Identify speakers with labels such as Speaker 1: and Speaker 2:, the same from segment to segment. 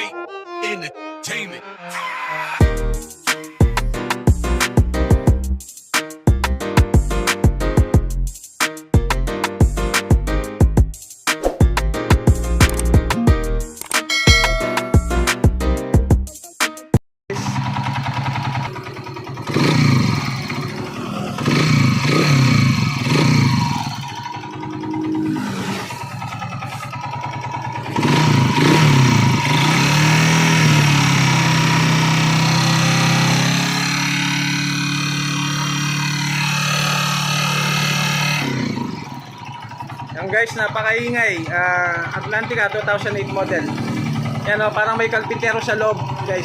Speaker 1: Entertainment.
Speaker 2: Guys, napakaingay. Ah, Atlantica 2008 model. Yan o, parang may kalpintero sa loob, guys.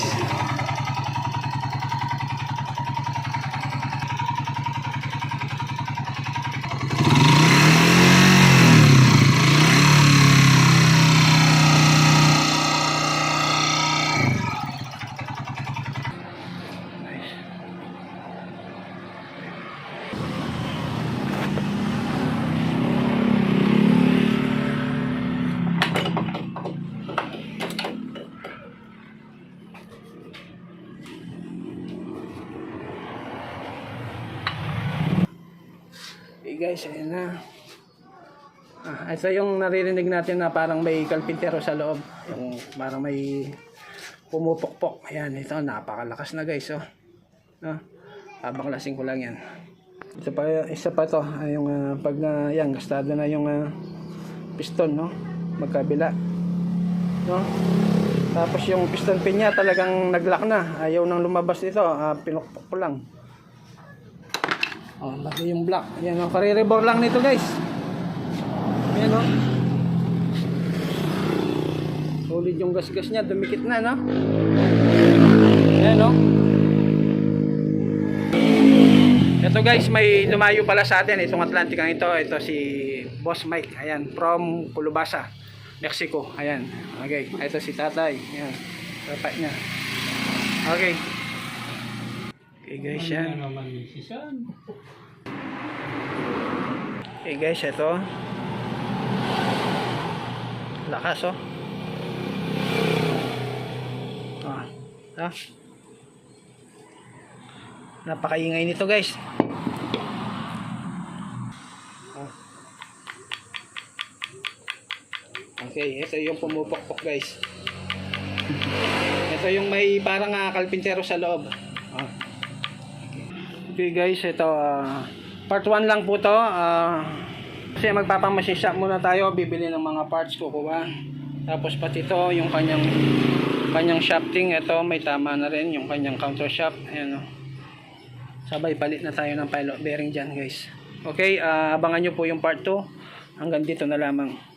Speaker 2: Okay guys, ayan na. Ah, ito yung naririnig natin na parang may kalpintero sa loob. Yung parang may pumupukpok. Ayan, ito napakalakas na guys. Oh. No? Habang lasing ko lang yan. Isa pa, isa pa to, ah, yung ah, pag na, yan, gastado na yung ah, piston, no? Magkabila. No? Tapos yung piston pin niya talagang naglock na. Ayaw nang lumabas ito. Ah, pinukpok ko lang. Oh, laki yung black. Ayan o, kare-rebor lang nito guys. Ayan o. Solid yung gas-gas niya, dumikit na, no? Ayan o. Ito guys, may lumayo pala sa atin itong Atlantic ang ito. Ito si Boss Mike. Ayan, from Culubasa, Mexico. Ayan. Okay, ito si Tatay. Ayan. Tatay niya. Okay. Okay guys, yan. Okay guys, ito. Lakas oh. Ah, ah. Napakaingay nito guys. Ah. Okay, ito yung pumupokpok guys. Ito yung may parang ah, kalpintero sa loob. Ah. Okay guys, ito ah, part 1 lang po to. ah, kasi magpapamasisya muna tayo, bibili ng mga parts kukuha. Tapos pati ito, yung kanyang kanyang shafting, ito may tama na rin yung kanyang counter shaft. Ayan oh. Sabay palit na tayo ng pilot bearing dyan guys. Okay, ah, abangan nyo po yung part 2. Hanggang dito na lamang.